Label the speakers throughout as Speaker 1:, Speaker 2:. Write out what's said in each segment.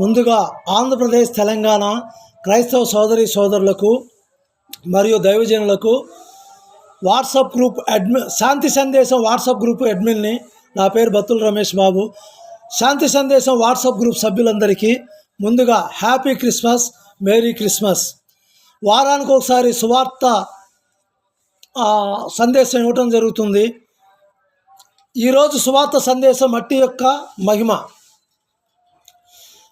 Speaker 1: ముందుగా ఆంధ్రప్రదేశ్ తెలంగాణ క్రైస్తవ సోదరి సోదరులకు మరియు దైవజనులకు వాట్సాప్ గ్రూప్ అడ్మి శాంతి సందేశం వాట్సాప్ గ్రూప్ అడ్మిన్ని నా పేరు బత్తుల రమేష్ బాబు. శాంతి సందేశం వాట్సాప్ గ్రూప్ సభ్యులందరికీ ముందుగా హ్యాపీ క్రిస్మస్ మేరీ క్రిస్మస్. వారానికి ఒకసారి సువార్త సందేశం ఇవ్వటం జరుగుతుంది. ఈరోజు సువార్త సందేశం మట్టి యొక్క మహిమ.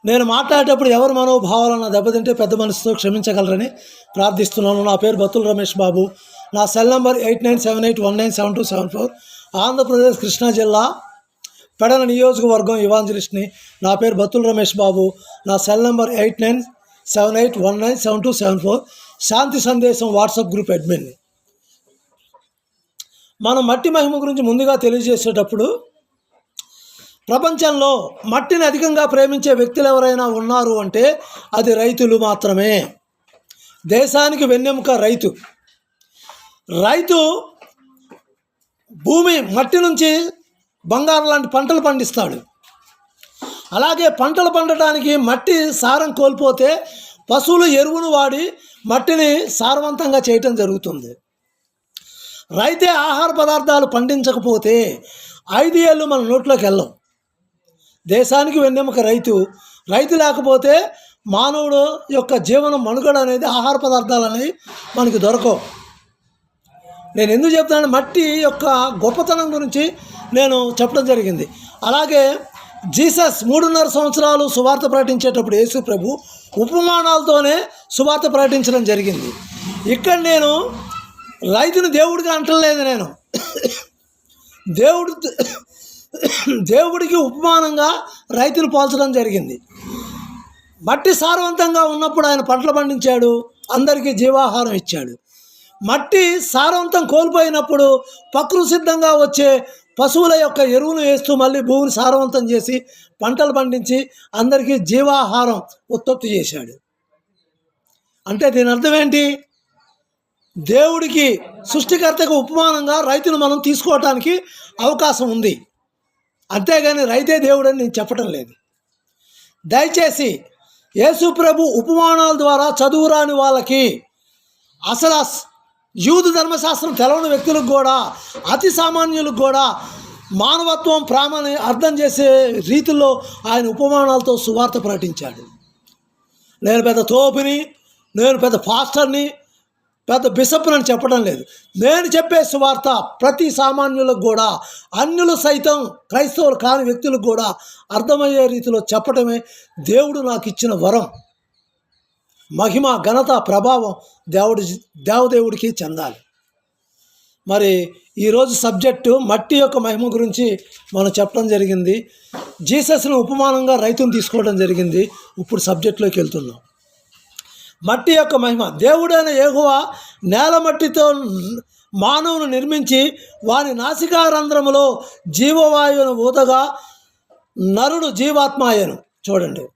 Speaker 1: నేను మాట్లాడేటప్పుడు ఎవరి మనోభావాలను దెబ్బతింటే పెద్ద మనసుతో క్షమించగలరని ప్రార్థిస్తున్నాను. నా పేరు బతుల్ రమేష్ బాబు. నా cell number eight nine seven eight one nine seven two seven four. Andhra Pradesh Krishna జిల్లా పెడల నియోజకవర్గం ఇవాంజలిస్ట్ని. నా పేరు బతుల్ రమేష్ బాబు. నా cell number eight nine seven eight one nine seven two seven four. శాంతి సందేశం వాట్సాప్ గ్రూప్ అడ్మిన్. మనం మట్టి మహిమ గురించి ముందుగా తెలియజేసేటప్పుడు ప్రపంచంలో మట్టిని అధికంగా ప్రేమించే వ్యక్తులు ఎవరైనా ఉన్నారు అంటే అది రైతులు మాత్రమే. దేశానికి వెన్నెముక రైతు. రైతు భూమి మట్టి నుంచి బంగారం లాంటి పంటలు పండిస్తాడు. అలాగే పంటలు పండటానికి మట్టి సారం కోల్పోతే పశువులు ఎరువును వాడి మట్టిని సారవంతంగా చేయటం జరుగుతుంది. రైతే ఆహార పదార్థాలు పండించకపోతే ఐదు ఏళ్ళు మన నోట్లోకి వెళ్ళం. దేశానికి వెన్నెముక రైతు. రైతు లేకపోతే మానవుడు యొక్క జీవనం మనుగడ అనేది ఆహార పదార్థాలు అనేవి మనకి దొరకవు. నేను ఎందుకు చెప్తాను మట్టి యొక్క గొప్పతనం గురించి నేను చెప్పడం జరిగింది. అలాగే జీసస్ మూడున్నర సంవత్సరాలు సువార్త ప్రకటించేటప్పుడు యేసు ప్రభు ఉపమానాలతోనే సువార్త ప్రకటించడం జరిగింది. ఇక్కడ నేను రైతును దేవుడిగా అంటలేదు నేను. దేవుడు దేవుడికి ఉపమానంగా రైతును పోల్చడం జరిగింది. మట్టి సారవంతంగా ఉన్నప్పుడు ఆయన పంటలు పండించాడు అందరికీ జీవాహారం ఇచ్చాడు. మట్టి సారవంతం కోల్పోయినప్పుడు ప్రకృతి సిద్ధంగా వచ్చే పశువుల యొక్క ఎరువును వేస్తూ మళ్ళీ భూమిని సారవంతం చేసి పంటలు పండించి అందరికీ జీవాహారం ఉత్పత్తి చేశాడు. అంటే దీని అర్థం ఏంటి? దేవుడికి సృష్టికర్తకు ఉపమానంగా రైతును మనం తీసుకోవటానికి అవకాశం ఉంది. అంతేగాని రైతే దేవుడని నేను చెప్పటం లేదు. దయచేసి యేసుప్రభు ఉపమానాల ద్వారా చదువురాని వాళ్ళకి అసలు యూదు ధర్మశాస్త్రం తెలవని వ్యక్తులకు కూడా అతి సామాన్యులకు కూడా మానవత్వం ప్రేమని అర్థం చేసే రీతిలో ఆయన ఉపమానాలతో సువార్త ప్రకటించాడు. నేను పెద్ద తోపుని నేను పెద్ద ఫాస్టర్ని పెద్ద బిషప్ అని చెప్పడం లేదు. నేను చెప్పే సువార్త ప్రతి సామాన్యులకు కూడా అన్యులు సైతం క్రైస్తవులు కాని వ్యక్తులకు కూడా అర్థమయ్యే రీతిలో చెప్పడమే దేవుడు నాకు ఇచ్చిన వరం. మహిమ ఘనత ప్రభావం దేవుడి దేవదేవుడికి చెందాలి. మరి ఈరోజు సబ్జెక్టు మట్టి యొక్క మహిమ గురించి మనం చెప్పడం జరిగింది. జీసస్ను ఉపమానంగా రైతును తీసుకోవడం జరిగింది. ఇప్పుడు సబ్జెక్టులోకి వెళ్తున్నాం. మట్టి యొక్క మహిమ. దేవుడైన ఏగువ నేల మట్టితో మానవును నిర్మించి వాని నాసికారంధ్రములో జీవవాయువును ఊతగా నరుడు జీవాత్మాయను. చూడండి.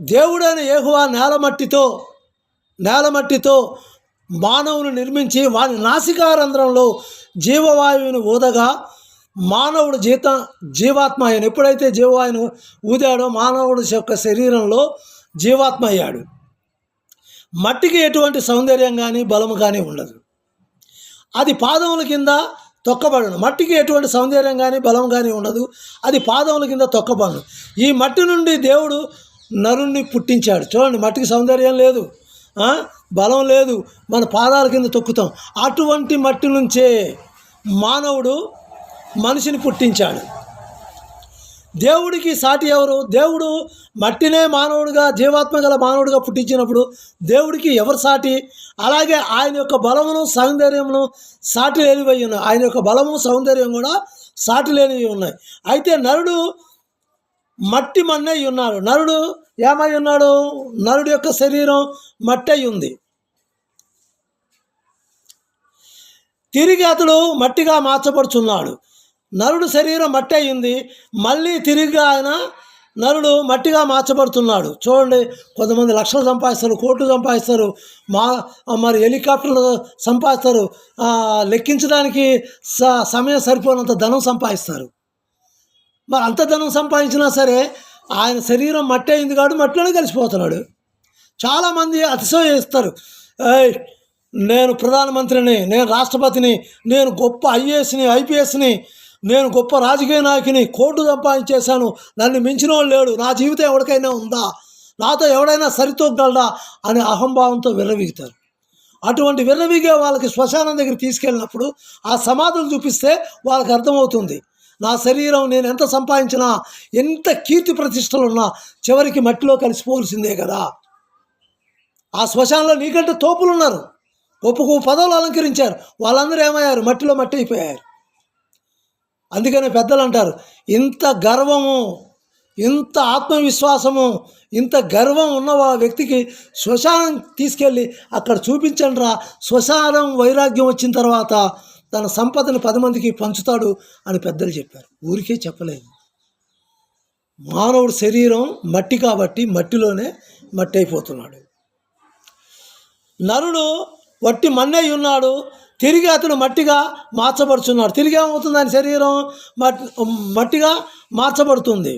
Speaker 1: దేవుడైన ఏహువా నేల మట్టితో నేల మట్టితో మానవుని నిర్మించి వాని నాసికారంధ్రంలో జీవవాయువును ఊదగా మానవుడు జీత జీవాత్మ అయ్యాను ఎప్పుడైతే జీవవాయువును ఊదాడో మానవుడి యొక్క శరీరంలో జీవాత్మ అయ్యాడు మట్టికి ఎటువంటి సౌందర్యం కానీ బలము కానీ ఉండదు. అది పాదముల కింద తొక్కబడను. మట్టికి ఎటువంటి సౌందర్యం కానీ బలం కానీ ఉండదు. అది పాదముల కింద తొక్కబడను. ఈ మట్టి నుండి దేవుడు నరుణ్ణి పుట్టించాడు. చూడండి మట్టికి సౌందర్యం లేదు. బలం లేదు. మన పాదాల కింద తొక్కుతాం. అటువంటి మట్టి నుంచే మానవుడు మనిషిని పుట్టించాడు. దేవుడికి సాటి ఎవరు? దేవుడు మట్టినే మానవుడిగా జీవాత్మ గల మానవుడిగా పుట్టించినప్పుడు దేవుడికి ఎవరు సాటి? అలాగే ఆయన యొక్క బలమును సౌందర్యమును సాటి లేనివై ఉన్నాయి. ఆయన యొక్క బలము సౌందర్యం కూడా సాటి లేనివి ఉన్నాయి. అయితే నరుడు మట్టి మన్నై ఉన్నాడు. నరుడు ఏమై ఉన్నాడు? నరుడు యొక్క శరీరం మట్టి అయి ఉంది. తిరిగి అతడు మట్టిగా మార్చబడుచున్నాడు. నరుడు శరీరం మట్టి అయింది. మళ్ళీ తిరిగి ఆయన నరుడు మట్టిగా మార్చబడుతున్నాడు. చూడండి కొంతమంది లక్షలు సంపాదిస్తారు కోట్లు సంపాదిస్తారు మా మరి హెలికాప్టర్లు సంపాదిస్తారు. లెక్కించడానికి స సమయం సరిపోనంత ధనం సంపాదిస్తారు. మరి అంత ధనం సంపాదించినా సరే ఆయన శరీరం మట్టి అయింది కాబట్టి మట్టిలోనే కలిసిపోతున్నాడు. చాలామంది అతిశయిస్తారు ఏయ్ నేను ప్రధానమంత్రిని నేను రాష్ట్రపతిని నేను గొప్ప ఐఏఎస్ని ఐపీఎస్ని నేను గొప్ప రాజకీయ నాయకుని కోర్టు సంపాదించేశాను. నన్ను మించిన వాడు లేడు. నా జీవితం ఎవరికైనా ఉందా? నాతో ఎవడైనా సరితూగలడా? అనే అహంభావంతో విర్రవీగుతారు. అటువంటి విర్రవీగే వాళ్ళకి శ్మశానం దగ్గర తీసుకెళ్ళినప్పుడు ఆ సమాధులు చూపిస్తే వాళ్ళకి అర్థమవుతుంది. నా శరీరం నేను ఎంత సంపాదించినా ఎంత కీర్తి ప్రతిష్టలు ఉన్నా చివరికి మట్టిలో కలిసిపోవలసిందే కదా. ఆ శ్మశానంలో నీకంటే తోపులు ఉన్నారు గొప్ప గొప్ప పదవులు అలంకరించారు. వాళ్ళందరూ ఏమయ్యారు? మట్టిలో మట్టి అయిపోయారు. అందుకనే పెద్దలు అంటారు ఇంత గర్వము ఇంత ఆత్మవిశ్వాసము ఇంత గర్వం ఉన్న వ్యక్తికి శ్మశానం తీసుకెళ్ళి అక్కడ చూపించండి రా శ్మశానం వైరాగ్యం వచ్చిన తర్వాత తన సంపదను పది మందికి పంచుతాడు అని పెద్దలు చెప్పారు. ఊరికే చెప్పలేదు. మానవుడి శరీరం మట్టి కాబట్టి మట్టిలోనే మట్టి అయిపోతున్నాడు నరుడు వట్టి మన్నై ఉన్నాడు తిరిగి అతను మట్టిగా మార్చబడుతున్నాడు తిరిగి ఏమవుతుంది? ఆయన శరీరం మట్టి మట్టిగా మార్చబడుతుంది.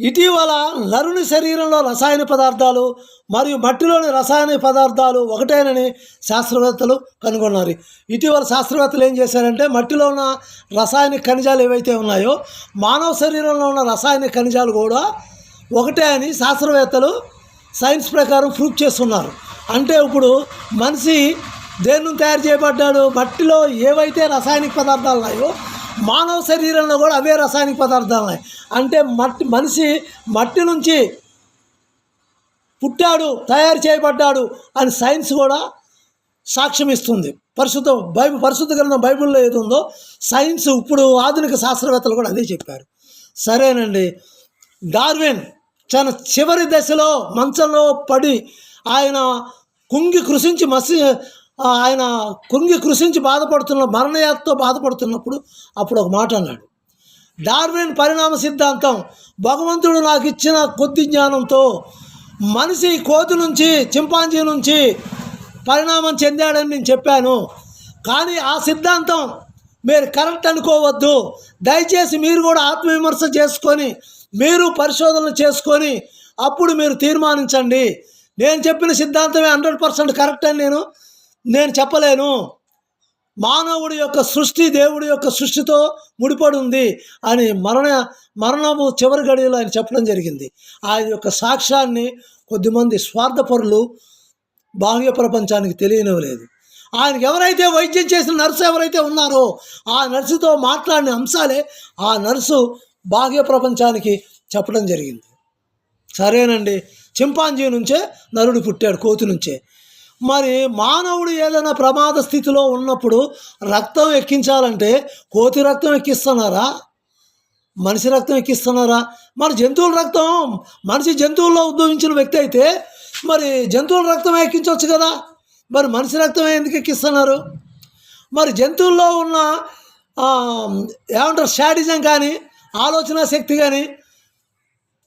Speaker 1: ఇటీవల నరుని శరీరంలో రసాయన పదార్థాలు మరియు మట్టిలోని రసాయన పదార్థాలు ఒకటేనని శాస్త్రవేత్తలు కనుగొన్నారు. ఇటీవల శాస్త్రవేత్తలు ఏం చేశారంటే మట్టిలో ఉన్న రసాయనిక ఖనిజాలు ఏవైతే ఉన్నాయో మానవ శరీరంలో ఉన్న రసాయనిక ఖనిజాలు కూడా ఒకటే అని శాస్త్రవేత్తలు సైన్స్ ప్రకారం ప్రూఫ్ చేస్తున్నారు. అంటే ఇప్పుడు మనిషి దేని తయారు చేయబడ్డాడు? మట్టిలో ఏవైతే రసాయనిక పదార్థాలు ఉన్నాయో మానవ శరీరంలో కూడా అవే రసాయనిక పదార్థాలు ఉన్నాయి. అంటే మట్టి మనిషి మట్టి నుంచి పుట్టాడు తయారు చేయబడ్డాడు అని సైన్స్ కూడా సాక్ష్యం ఇస్తుంది. పరిశుద్ధ బైబిల్ పరిశుద్ధ గ్రంథం బైబిల్లో ఏది ఉందో సైన్స్ ఇప్పుడు ఆధునిక శాస్త్రవేత్తలు కూడా అదే చెప్పారు. సరేనండి. డార్విన్ తన చివరి దశలో మంచంలో పడి ఆయన కుంగి కృషించి మసి ఆయన కుంగి కృషించి బాధపడుతున్న మరణయాతతో బాధపడుతున్నప్పుడు అప్పుడు ఒక మాట అన్నాడు. డార్విన్ పరిణామ సిద్ధాంతం భగవంతుడు నాకు ఇచ్చిన కొద్ది జ్ఞానంతో మనిషి కోతి నుంచి చింపాంజీ నుంచి పరిణామం చెందాడని నేను చెప్పాను. కానీ ఆ సిద్ధాంతం మీరు కరెక్ట్ అనుకోవద్దు. దయచేసి మీరు కూడా ఆత్మవిమర్శ చేసుకొని మీరు పరిశోధనలు చేసుకొని అప్పుడు మీరు తీర్మానించండి. నేను చెప్పిన సిద్ధాంతమే హండ్రెడ్ పర్సెంట్ కరెక్ట్ అని నేను నేను చెప్పలేను. మానవుడి యొక్క సృష్టి దేవుడి యొక్క సృష్టితో ముడిపడి ఉంది అని మరణ మరణము చివరి గడియలో ఆయన చెప్పడం జరిగింది. ఆయన యొక్క సాక్ష్యాన్ని కొద్దిమంది స్వార్థపరులు బాహ్య ప్రపంచానికి తెలియనివ్వలేదు. ఆయనకి ఎవరైతే వైద్యం చేసిన నర్సు ఎవరైతే ఉన్నారో ఆ నర్సుతో మాట్లాడిన అంశాలే ఆ నర్సు బాహ్య ప్రపంచానికి చెప్పడం జరిగింది. సరేనండి. చింపాంజీ నుంచే నరుడు పుట్టాడు కోతి నుంచే. మరి మానవుడు ఏదైనా ప్రమాద స్థితిలో ఉన్నప్పుడు రక్తం ఎక్కించాలంటే కోతి రక్తం ఎక్కిస్తున్నారా? మనిషి రక్తం ఎక్కిస్తున్నారా? మరి జంతువుల రక్తం మనిషి జంతువుల్లో ఉద్భవించిన వ్యక్తి అయితే మరి జంతువుల రక్తం ఎక్కించవచ్చు కదా? మరి మనిషి రక్తం ఎందుకు ఎక్కిస్తున్నారు? మరి జంతువుల్లో ఉన్న ఏమంటారు షాడిజం కానీ ఆలోచన శక్తి కానీ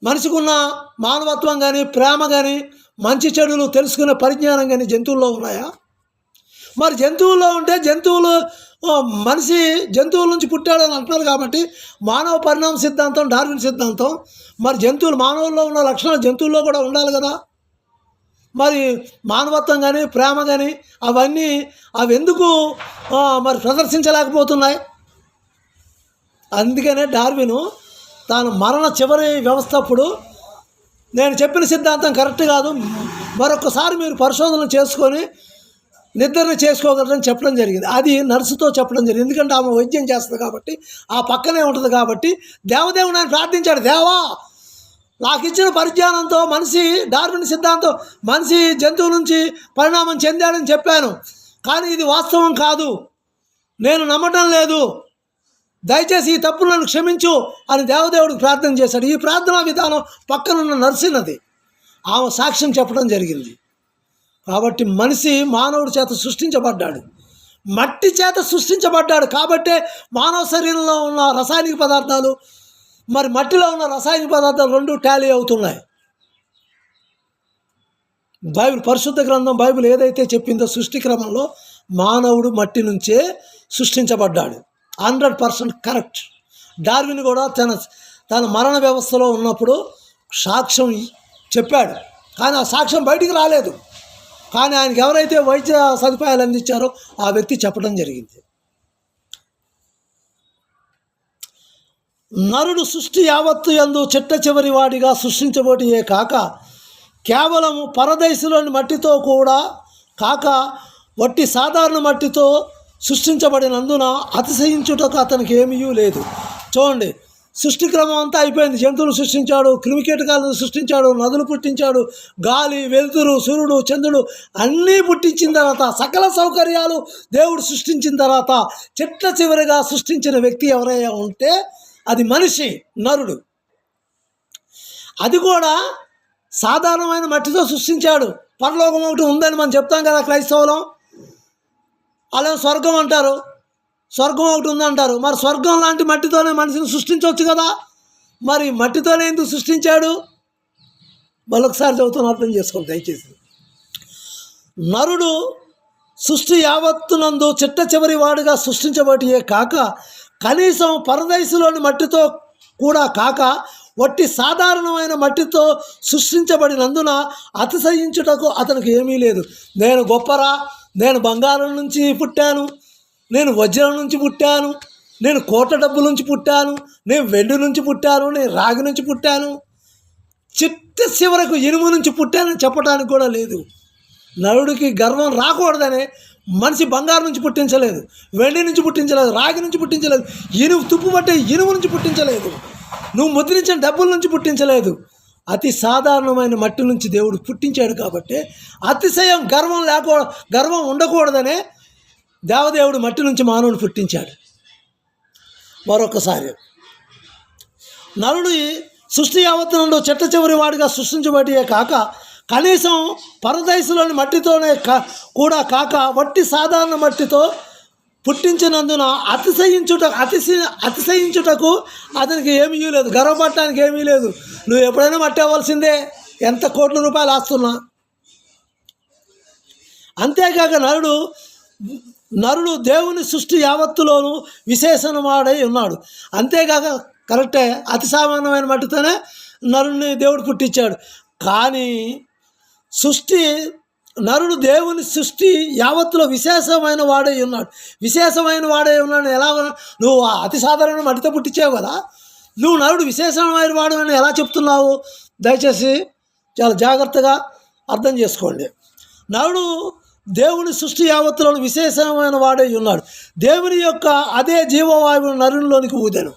Speaker 1: మనిషికున్న మానవత్వం కానీ ప్రేమ కానీ మంచి చెడులు తెలుసుకునే పరిజ్ఞానం కానీ జంతువుల్లో ఉన్నాయా? మరి జంతువుల్లో ఉంటే జంతువులు మనిషి జంతువుల నుంచి పుట్టాడని అంటున్నారు కాబట్టి మానవ పరిణామ సిద్ధాంతం డార్విన్ సిద్ధాంతం మరి జంతువులు మానవుల్లో ఉన్న లక్షణాలు జంతువుల్లో కూడా ఉండాలి కదా? మరి మానవత్వం కానీ ప్రేమ కానీ అవన్నీ అవి ఎందుకు మరి ప్రదర్శించలేకపోతున్నాయి? అందుకనే డార్విను తాను మరణ చివరి వ్యవస్థ అప్పుడు నేను చెప్పిన సిద్ధాంతం కరెక్ట్ కాదు. మరొకసారి మీరు పరిశోధన చేసుకొని నిర్ధారణ చేసుకోగలరని చెప్పడం జరిగింది. అది నర్సుతో చెప్పడం జరిగింది. ఎందుకంటే ఆమె వైద్యం చేస్తుంది కాబట్టి ఆ పక్కనే ఉంటుంది కాబట్టి దేవదేవుని ఆయన ప్రార్థించాడు. దేవా నాకు ఇచ్చిన పరిజ్ఞానంతో మనిషి డార్విన్ సిద్ధాంతం మనిషి జంతువు నుంచి పరిణామం చెందాడని చెప్పాను. కానీ ఇది వాస్తవం కాదు. నేను నమ్మటం లేదు. దయచేసి ఈ తప్పును నన్ను క్షమించు అని దేవదేవుడికి ప్రార్థన చేశాడు. ఈ ప్రార్థనా విధానం పక్కనున్న నర్సినది. ఆమె సాక్ష్యం చెప్పడం జరిగింది. కాబట్టి మనిషి మానవుడి చేత సృష్టించబడ్డాడు. మట్టి చేత సృష్టించబడ్డాడు. కాబట్టే మానవ శరీరంలో ఉన్న రసాయనిక పదార్థాలు మరి మట్టిలో ఉన్న రసాయనిక పదార్థాలు రెండు టాలీ అవుతున్నాయి. బైబిల్ పరిశుద్ధ గ్రంథం బైబిల్ ఏదైతే చెప్పిందో సృష్టి క్రమంలో మానవుడు మట్టి నుంచే సృష్టించబడ్డాడు. Hundred percent correct. డార్విన్ కూడా తన తన మరణ వ్యవస్థలో ఉన్నప్పుడు సాక్ష్యం చెప్పాడు. కానీ ఆ సాక్ష్యం బయటికి రాలేదు. కానీ ఆయనకి ఎవరైతే వైద్య సదుపాయాలు అందించారో ఆ వ్యక్తి చెప్పడం జరిగింది. నరుడు సృష్టి యావత్తు ఎందు చిట్ట చివరి వాడిగా సృష్టించబోటియే కాక కేవలం పరదేశంలోని మట్టితో కూడా కాక వట్టి సాధారణ మట్టితో సృష్టించబడినందున అతిశయించుటకు అతనికి ఏమీ లేదు. చూడండి సృష్టి క్రమం అంతా అయిపోయింది. జంతువులు సృష్టించాడు క్రిమికీటకాలను సృష్టించాడు నదులు పుట్టించాడు గాలి వెలుతురు సూర్యుడు చంద్రుడు అన్నీ పుట్టించిన తర్వాత సకల సౌకర్యాలు దేవుడు సృష్టించిన తర్వాత చెట్ల చివరిగా సృష్టించిన వ్యక్తి ఎవరైనా ఉంటే అది మనిషి నరుడు. అది కూడా సాధారణమైన మట్టితో సృష్టించాడు. పరలోకం ఒకటి ఉందని మనం చెప్తాం కదా క్రైస్తవులం. అలా స్వర్గం అంటారు. స్వర్గం ఒకటి ఉందంటారు. మరి స్వర్గం లాంటి మట్టితోనే మనిషిని సృష్టించవచ్చు కదా? మరి మట్టితోనే ఎందుకు సృష్టించాడు? మరొకసారి చదువుతాను అర్థం చేసుకోండి దయచేసి. నరుడు సృష్టి యావత్తునందు చిట్ట చివరి వాడుగా సృష్టించబడియే కాక కనీసం పరదేశంలోని మట్టితో కూడా కాక వట్టి సాధారణమైన మట్టితో సృష్టించబడినందున అతిశయించుటకు అతనికి ఏమీ లేదు. నేను గొప్పరా? నేను బంగారం నుంచి పుట్టాను నేను వజ్రం నుంచి పుట్టాను నేను కోట డబ్బు నుంచి పుట్టాను నేను వెండి నుంచి పుట్టాను నేను రాగి నుంచి పుట్టాను. చిట్ట చివరకు ఇనుము నుంచి పుట్టానని చెప్పడానికి కూడా లేదు. నరుడికి గర్వం రాకూడదనే మనిషి బంగారం నుంచి పుట్టించలేదు వెండి నుంచి పుట్టించలేదు రాగి నుంచి పుట్టించలేదు ఇనుము తుప్పు పట్టే ఇనుము నుంచి పుట్టించలేదు. నువ్వు ముద్రించిన డబ్బుల నుంచి పుట్టించలేదు. అతి సాధారణమైన మట్టి నుంచి దేవుడు పుట్టించాడు కాబట్టి అతిశయం గర్వం లేకూ గర్వం ఉండకూడదనే దేవదేవుడు మట్టి నుంచి మానవుని పుట్టించాడు. మరొకసారి. నరుడు సృష్టి యావత్తునంలో చెట్ట చివరి వాడిగా సృష్టించబడియే కాక కనీసం పరదేశంలోని మట్టితోనే కా కూడా కాక వట్టి సాధారణ మట్టితో పుట్టించినందున అతిశయించుట అతిశయ అతిశయించుటకు అతనికి ఏమీ లేదు. గర్వపడటానికి ఏమీ లేదు. నువ్వు ఎప్పుడైనా మట్టి ఎంత కోట్ల రూపాయలు ఆస్తున్నా. అంతేకాక నరుడు నరుడు దేవుని సృష్టి యావత్తులోనూ విశేషణవాడై ఉన్నాడు. అంతేకాక కరెక్టే అతి సామాన్యమైన మట్టితోనే నరుణ్ణి దేవుడు పుట్టించాడు. కానీ సృష్టి నరుడు దేవుని సృష్టి యావత్తులో విశేషమైన వాడై ఉన్నాడు. విశేషమైన వాడై ఉన్నాడు ఎలా నువ్వు అతి సాధారణ మట్టితో పుట్టించావు కదా. నువ్వు నరుడు విశేషమైన వాడు అని ఎలా చెప్తున్నావు? దయచేసి చాలా జాగ్రత్తగా అర్థం చేసుకోండి. నరుడు దేవుని సృష్టి యావత్తులో విశేషమైన వాడై ఉన్నాడు. దేవుని యొక్క అదే జీవవాయువు నరునిలోనికి ఊదాను.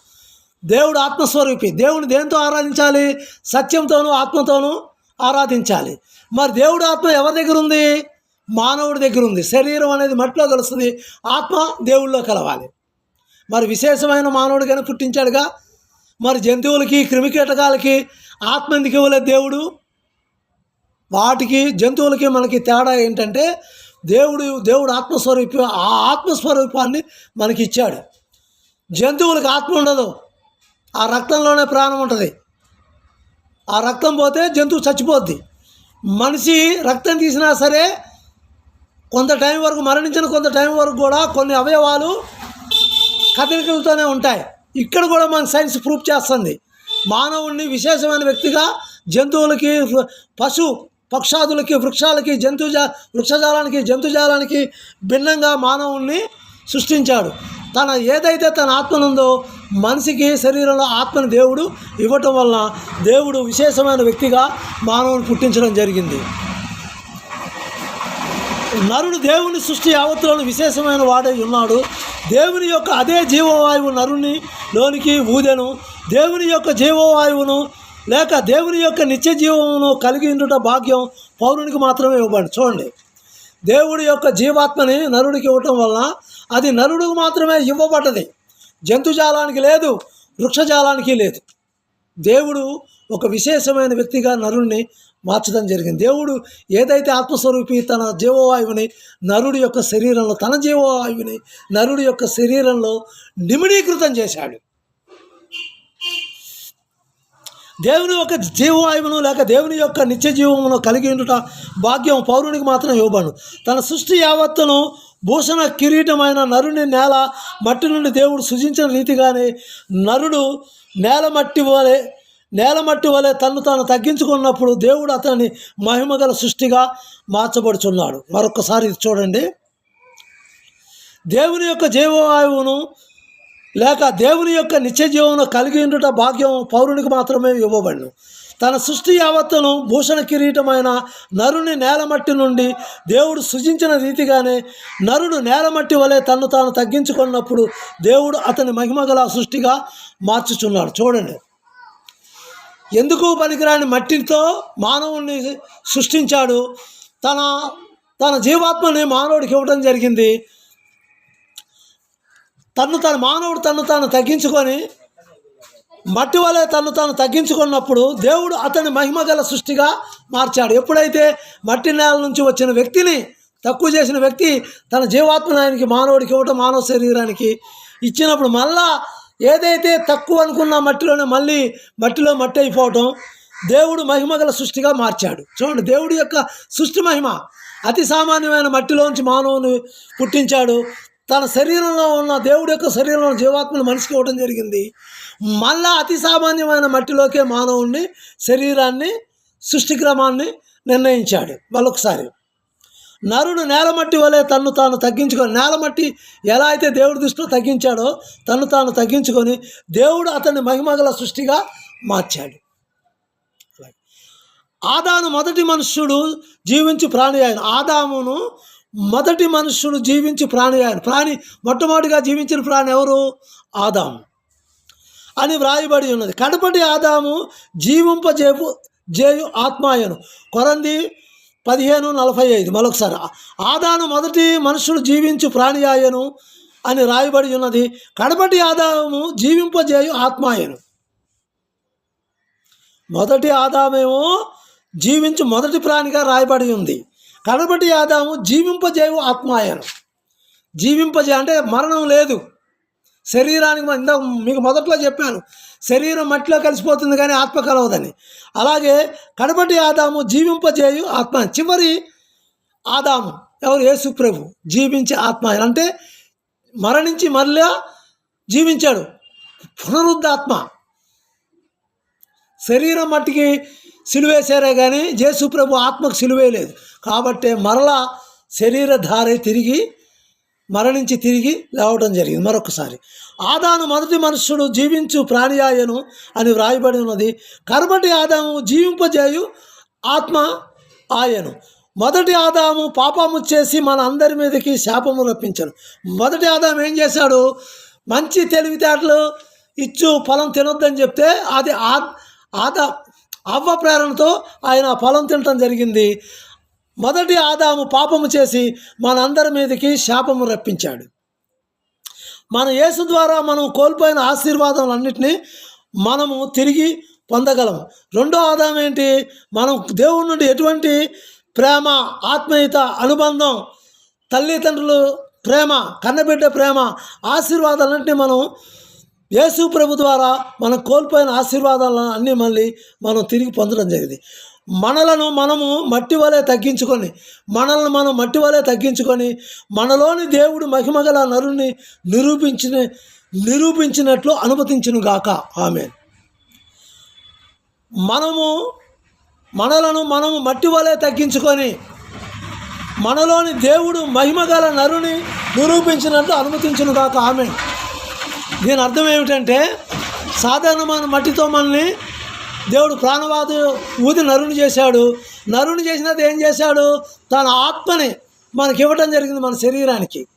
Speaker 1: దేవుడు ఆత్మస్వరూపి. దేవుని దేంతో ఆరాధించాలి? సత్యంతోనూ ఆత్మతోనూ ఆరాధించాలి. మరి దేవుడు ఆత్మ ఎవరి దగ్గర ఉంది? మానవుడి దగ్గర ఉంది. శరీరం అనేది మట్టిలో కలుస్తుంది. ఆత్మ దేవుళ్ళలో కలవాలి. మరి విశేషమైన మానవుడిగానే పుట్టించాడుగా? మరి జంతువులకి క్రిమికీటకాలకి ఆత్మ ఎందుకు ఇవ్వలేదు దేవుడు? వాటికి జంతువులకి మనకి తేడా ఏంటంటే దేవుడు దేవుడు ఆత్మస్వరూపి ఆ ఆత్మస్వరూపాన్ని మనకి ఇచ్చాడు. జంతువులకు ఆత్మ ఉండదు. ఆ రక్తంలోనే ప్రాణం ఉంటుంది. ఆ రక్తం పోతే జంతువు చచ్చిపోద్ది. మనిషి రక్తం తీసినా సరే కొంత టైం వరకు మరణించిన కొంత టైం వరకు కూడా కొన్ని అవయవాలు కదలికలతోనే ఉంటాయి. ఇక్కడ కూడా మన సైన్స్ ప్రూఫ్ చేస్తుంది. మానవుణ్ణి విశేషమైన వ్యక్తిగా జంతువులకి పశు పక్షాదులకి వృక్షాలకి జంతుజా వృక్షజాలానికి జంతుజాలానికి భిన్నంగా మానవుణ్ణి సృష్టించాడు. తన ఏదైతే తన ఆత్మనుందో మనిషికి శరీరంలో ఆత్మని దేవుడు ఇవ్వటం వలన దేవుడు విశేషమైన వ్యక్తిగా మానవుని పుట్టించడం జరిగింది. నరుడు దేవుని సృష్టి యావత్తులను విశేషమైన వాడై ఉన్నాడు. దేవుని యొక్క అదే జీవవాయువు నరుని లోనికి ఊదెను. దేవుని యొక్క జీవవాయువును లేక దేవుని యొక్క నిత్య జీవమును కలిగి ఉండుట భాగ్యం పౌరునికి మాత్రమే ఇవ్వబడి చూడండి. దేవుడి యొక్క జీవాత్మని నరుడికి ఇవ్వటం వలన అది నరుడికి మాత్రమే ఇవ్వబడ్డది. జంతుజాలానికి లేదు వృక్షజాలానికి లేదు. దేవుడు ఒక విశేషమైన వ్యక్తిగా నరుణ్ణి మార్చడం జరిగింది. దేవుడు ఏదైతే ఆత్మస్వరూపి తన జీవవాయువుని నరుడి యొక్క శరీరంలో తన జీవవాయువుని నరుడి యొక్క శరీరంలో నిమిడీకృతం చేశాడు. దేవుని యొక్క జీవవాయువును లేక దేవుని యొక్క నిత్య జీవమును కలిగి ఉండుట భాగ్యం పౌరునికి మాత్రం ఇవ్వబడు తన సృష్టి యావత్తును భూషణ కిరీటమైన నరుని నేల మట్టి నుండి దేవుడు సృజించిన రీతిగానే నరుడు నేల మట్టి వలె నేల మట్టి వలె తను తాను తగ్గించుకున్నప్పుడు దేవుడు అతని మహిమగల సృష్టిగా మార్చబడుచున్నాడు. మరొకసారి చూడండి. దేవుని యొక్క జీవవాయువును లేక దేవుని యొక్క నిత్య జీవనం కలిగి ఉండుట భాగ్యం పౌరునికి మాత్రమే ఇవ్వబడిను. తన సృష్టి యావత్తును భూషణ కిరీటమైన నరుని నేలమట్టి నుండి దేవుడు సృజించిన రీతిగానే నరుడు నేలమట్టి వలె తను తాను తగ్గించుకున్నప్పుడు దేవుడు అతని మహిమగల సృష్టిగా మార్చుచున్నాడు. చూడండి. ఎందుకు పనికిరాని మట్టితో మానవుణ్ణి సృష్టించాడు? తన తన జీవాత్మని మానవుడికి ఇవ్వడం జరిగింది. తను తన మానవుడు తను తాను తగ్గించుకొని మట్టి వలె తను తాను తగ్గించుకున్నప్పుడు దేవుడు అతని మహిమగల సృష్టిగా మార్చాడు. ఎప్పుడైతే మట్టి నేల నుంచి వచ్చిన వ్యక్తిని తక్కువ చేసిన వ్యక్తి తన జీవాత్మను ఆయనకి మానవుడికి ఇవ్వటం మానవ శరీరానికి ఇచ్చినప్పుడు మళ్ళా ఏదైతే తక్కువ అనుకున్న మట్టిలోనే మళ్ళీ మట్టిలో మట్టి అయిపోవటం దేవుడు మహిమగల సృష్టిగా మార్చాడు. చూడండి దేవుడి యొక్క సృష్టి మహిమ. అతి సామాన్యమైన మట్టిలోంచి మానవుని పుట్టించాడు. తన శరీరంలో ఉన్న దేవుడి యొక్క శరీరంలో జీవాత్మను మనిషికి ఇవ్వడం జరిగింది. మళ్ళా అతి సామాన్యమైన మట్టిలోకే మానవుణ్ణి శరీరాన్ని సృష్టి క్రమాన్ని నిర్ణయించాడు మళ్ళొకసారి. నరుడు నేలమట్టి వలె తన్ను తాను తగ్గించుకొని నేలమట్టి ఎలా అయితే దేవుడి దృష్టిలో తగ్గించాడో తన్ను తాను తగ్గించుకొని దేవుడు అతన్ని మహిమగల సృష్టిగా మార్చాడు. ఆదాను మొదటి మనుష్యుడు జీవించి ప్రాణి ఆయన ఆదామును మొదటి మనుష్యుడు జీవించి ప్రాణి ఆయన. ప్రాణి మొట్టమొదటిగా జీవించిన ప్రాణి ఎవరు? ఆదాము అని వ్రాయబడి ఉన్నది. కడపటి ఆదాము జీవింపజేపు జేయు ఆత్మాయను. కొరంది పదిహేను నలభై ఐదు. మరొకసారి. ఆదాను మొదటి మనుషుడు జీవించు ప్రాణి ఆయను అని రాయబడి ఉన్నది. కడపటి ఆదాము జీవింపజేయు ఆత్మాయను. మొదటి ఆదామేమో జీవించు మొదటి ప్రాణిగా రాయబడి ఉంది. కడపటి ఆదాము జీవింపజేయు ఆత్మాయను. జీవింపజే అంటే మరణం లేదు. శరీరానికి ఇందాక మీకు మొదట్లో చెప్పాను శరీరం మట్టిలో కలిసిపోతుంది కానీ ఆత్మ కలవదని. అలాగే కడపటి ఆదాము జీవింపజేయు ఆత్మ చివరి ఆదాము ఎవరు? యేసు ప్రభు జీవించే ఆత్మ అంటే మరణించి మళ్ళా జీవించాడు. పునరుద్ధాత్మ. శరీరం మట్టికి సిలువేశారే కానీ జేసుప్రభు ఆత్మకు సిలువేయలేదు కాబట్టి మరలా శరీరధారి తిరిగి మరణించి తిరిగి లేవడం జరిగింది మరొకసారి. ఆదాను మొదటి మనుష్యుడు జీవించు ప్రాణియాయను అని వ్రాయబడి ఉన్నది. కర్మటి ఆదాము జీవింపజేయు ఆత్మ ఆయను. మొదటి ఆదాము పాపము చేసి మన అందరి మీదకి శాపము రప్పించను. మొదటి ఆదాము ఏం చేశాడు? మంచి తెలివితేటలు ఇచ్చు ఫలం తినొద్దని చెప్తే అది ఆ ఆదా అవ్వ ప్రేరణతో ఆయన ఫలం తినటం జరిగింది. మొదటి ఆదాము పాపము చేసి మనందరి మీదకి శాపము రప్పించాడు. మన యేసు ద్వారా మనం కోల్పోయిన ఆశీర్వాదాలన్నింటినీ మనము తిరిగి పొందగలం రెండో ఆదాయం ఏంటి? మనం దేవుడి నుండి ఎటువంటి ప్రేమ ఆత్మీయత అనుబంధం తల్లిదండ్రులు ప్రేమ కన్నబిడ్డ ప్రేమ ఆశీర్వాదాలన్నింటినీ మనం యేసు ప్రభు ద్వారా మనం కోల్పోయిన ఆశీర్వాదాలను అన్నీ మళ్ళీ మనం తిరిగి పొందడం జరిగింది. మనలను మనము మట్టి వలె తగ్గించుకొని మనల్ని మనం మట్టి వలె తగ్గించుకొని మనలోని దేవుడు మహిమగల నరుని నిరూపించిన నిరూపించినట్లు అనుమతించును గాక. ఆమె మనము మనలను మనము మట్టి వలె తగ్గించుకొని మనలోని దేవుడు మహిమగల నరుని నిరూపించినట్లు అనుమతించును గాక. ఆమె దీని అర్థం ఏమిటంటే సాధారణమైన మట్టితో మనల్ని దేవుడు ప్రాణవాదు ఊది నరుని చేశాడు. నరుని చేసినది ఏం చేశాడు? తన ఆత్మని మనకి ఇవ్వటం జరిగింది మన శరీరానికి.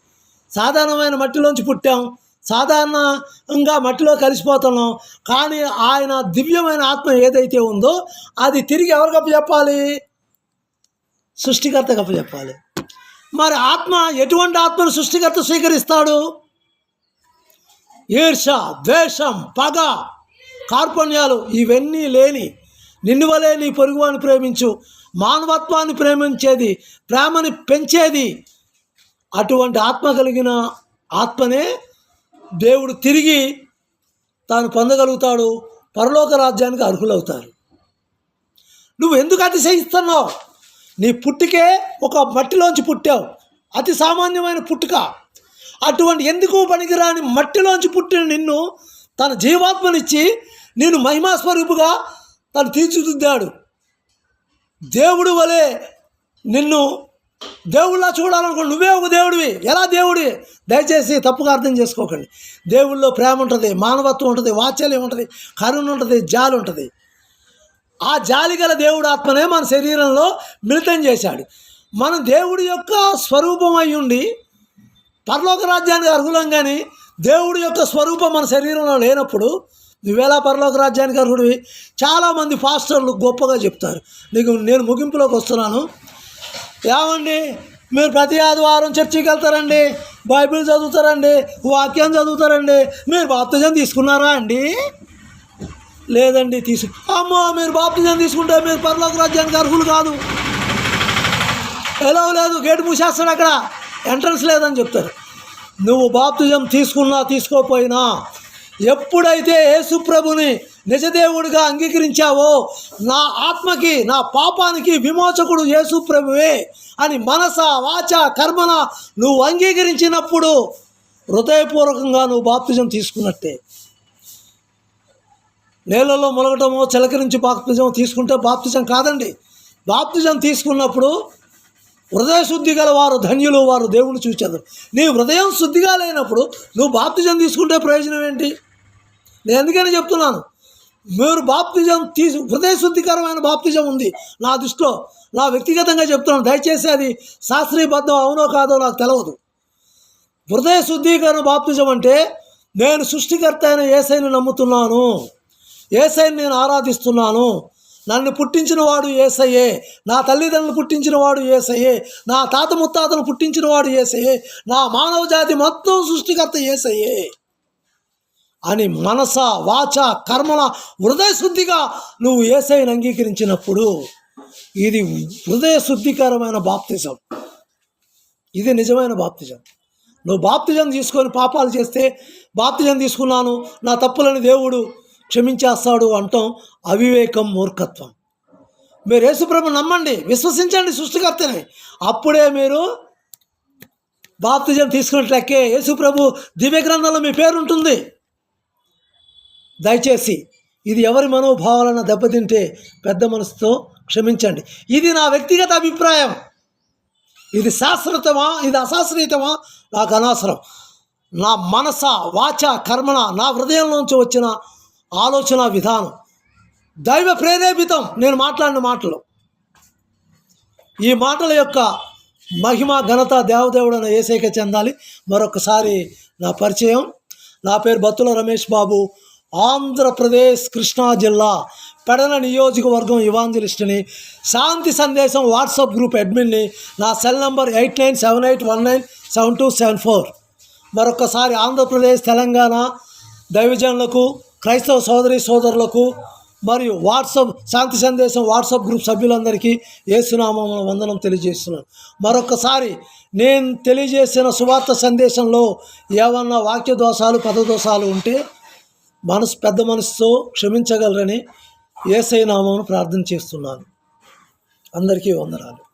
Speaker 1: సాధారణమైన మట్టిలోంచి పుట్టాం. సాధారణంగా మట్టిలో కలిసిపోతున్నాం. కానీ ఆయన దివ్యమైన ఆత్మ ఏదైతే ఉందో అది తిరిగి ఎవరికి చెప్పాలి సృష్టికర్తకు చెప్పాలి మరి ఆత్మ ఎటువంటి ఆత్మను సృష్టికర్త స్వీకరిస్తాడు? ఈర్ష ద్వేషం పగ కార్పణ్యాలు ఇవన్నీ లేని నిన్నువలే నీ పొరుగువాన్ని ప్రేమించు మానవత్వాన్ని ప్రేమించేది ప్రేమని పెంచేది. అటువంటి ఆత్మ కలిగిన ఆత్మనే దేవుడు తిరిగి తాను పొందగలుగుతాడు పరలోక రాజ్యానికి అర్హులవుతారు నువ్వు ఎందుకు అతిశయిస్తున్నావు? నీ పుట్టికే ఒక మట్టిలోంచి పుట్టావు. అతి సామాన్యమైన పుట్టుక. అటువంటి ఎందుకు పనికిరాని మట్టిలోంచి పుట్టిన నిన్ను తన జీవాత్మనిచ్చి నేను మహిమాస్వరూపుగా తను తీర్చిదిద్దాడు. దేవుడు వలె నిన్ను దేవుళ్ళ చూడాలనుకో నువ్వే ఒక దేవుడివి. ఎలా దేవుడివి? దయచేసి తప్పుగా అర్థం చేసుకోకండి. దేవుళ్ళో ప్రేమ ఉంటుంది మానవత్వం ఉంటుంది వాత్సల్యం ఉంటుంది కరుణ ఉంటుంది జాలి ఉంటుంది. ఆ జాలి గల దేవుడు ఆత్మనే మన శరీరంలో మిళితం చేశాడు. మనం దేవుడి యొక్క స్వరూపం అయి ఉండి పరలోక రాజ్యానికి అర్హులం కానీ దేవుడి యొక్క స్వరూపం మన శరీరంలో లేనప్పుడు నువ్వేలా పరలోక రాజ్యానికి అర్హుడివి? చాలామంది పాస్టర్లు గొప్పగా చెప్తారు. నీకు నేను ముగింపులోకి వస్తున్నాను. ఏమండి? మీరు ప్రతి ఆదివారం చర్చికి వెళ్తారండి బైబిల్ చదువుతారండి వాక్యం చదువుతారండి. మీరు బాప్తిజం తీసుకున్నారా అండి? లేదండి తీసు అమ్మో మీరు బాప్తిజం తీసుకుంటే మీరు పరలోక రాజ్యానికి అర్హులు కాదు. ఎలా లేదు? గేటు మూసేస్తాడు అక్కడ. ఎంట్రన్స్ లేదని చెప్తారు. నువ్వు బాప్తిజం తీసుకున్నా తీసుకోపోయినా ఎప్పుడైతే యేసుప్రభుని నిజదేవుడిగా అంగీకరించావో నా ఆత్మకి నా పాపానికి విమోచకుడు యేసుప్రభువే అని మనస వాచ కర్మన నువ్వు అంగీకరించినప్పుడు హృదయపూర్వకంగా నువ్వు బాప్తిజం తీసుకున్నట్టే. నేలలో మొలగటమో చిలకరించి బాప్తిజం తీసుకుంటే బాప్తిజం కాదండి. బాప్తిజం తీసుకున్నప్పుడు హృదయ శుద్ధి గల వారు ధన్యులు వారు దేవుని చూచారు నీ హృదయం శుద్ధిగా లేనప్పుడు నువ్వు బాప్తిజం తీసుకుంటే ప్రయోజనం ఏంటి? నేను ఎందుకని చెప్తున్నాను? మీరు బాప్తిజం తీసు హృదయ శుద్ధికరమైన బాప్తిజం ఉంది. నా దృష్టిలో నా వ్యక్తిగతంగా చెప్తున్నాను. దయచేసి అది శాస్త్రీయబద్ధం అవునో కాదో నాకు తెలియదు హృదయ శుద్ధీకరణ బాప్తిజం అంటే నేను సృష్టికర్త అయిన ఏసైని నమ్ముతున్నాను. ఏసైని నేను ఆరాధిస్తున్నాను. నన్ను పుట్టించిన వాడు ఏసయ్యే. నా తల్లిదండ్రులు పుట్టించిన వాడు ఏసయ్యే. నా తాత ముత్తాతలు పుట్టించిన వాడు ఏసయ్యే. నా మానవ జాతి మొత్తం సృష్టికర్త ఏసయ్యే. అని మనస వాచ కర్మల హృదయ శుద్ధిగా నువ్వు ఏసైని అంగీకరించినప్పుడు ఇది హృదయ శుద్ధికరమైన బాప్తిజం. ఇది నిజమైన బాప్తిజం. నువ్వు బాప్తిజం తీసుకొని పాపాలు చేస్తే బాప్తిజం తీసుకున్నాను. నా తప్పులని దేవుడు క్షమించేస్తాడు అంటాం అవివేకం మూర్ఖత్వం. మీరు యేసుప్రభు నమ్మండి విశ్వసించండి సృష్టికర్తని. అప్పుడే మీరు బాప్తిజం తీసుకున్నట్లెక్కే యేసుప్రభు దివ్య గ్రంథంలో మీ పేరు ఉంటుంది దయచేసి ఇది ఎవరి మనోభావాలను దెబ్బతింటే పెద్ద మనసుతో క్షమించండి. ఇది నా వ్యక్తిగత అభిప్రాయం. ఇది శాస్త్రతమా ఇది అశాస్త్రీయతమా నాకు అనవసరం. నా మనస వాచ కర్మణ నా హృదయంలోంచి వచ్చిన ఆలోచన విధానం. దైవ ప్రేరేపితం. నేను మాట్లాడిన మాటలు. ఈ మాటల యొక్క మహిమ ఘనత దేవదేవుడైన ఏసైక చెందాలి. మరొకసారి నా పరిచయం. నా పేరు బత్తుల రమేష్ బాబు. ఆంధ్రప్రదేశ్ కృష్ణా జిల్లా పెడన నియోజకవర్గం ఇవాంజలిస్ట్ని. శాంతి సందేశం వాట్సాప్ గ్రూప్ అడ్మిన్ని. నా cell number eight nine seven eight one nine seven two seven four. మరొకసారి ఆంధ్రప్రదేశ్ తెలంగాణ దైవజనులకు క్రైస్తవ సోదరి సోదరులకు మరియు వాట్సాప్ శాంతి సందేశం వాట్సాప్ గ్రూప్ సభ్యులందరికీ ఏసునామంలో వందనం తెలియజేస్తున్నాను. మరొకసారి నేను తెలియజేసిన సువార్త సందేశంలో ఏమన్నా వాక్య దోషాలు పదదోషాలు ఉంటే మనసు పెద్ద మనసుతో క్షమించగలరని ఏసై నామమును ప్రార్థన చేస్తున్నాను. అందరికీ వందనాలు.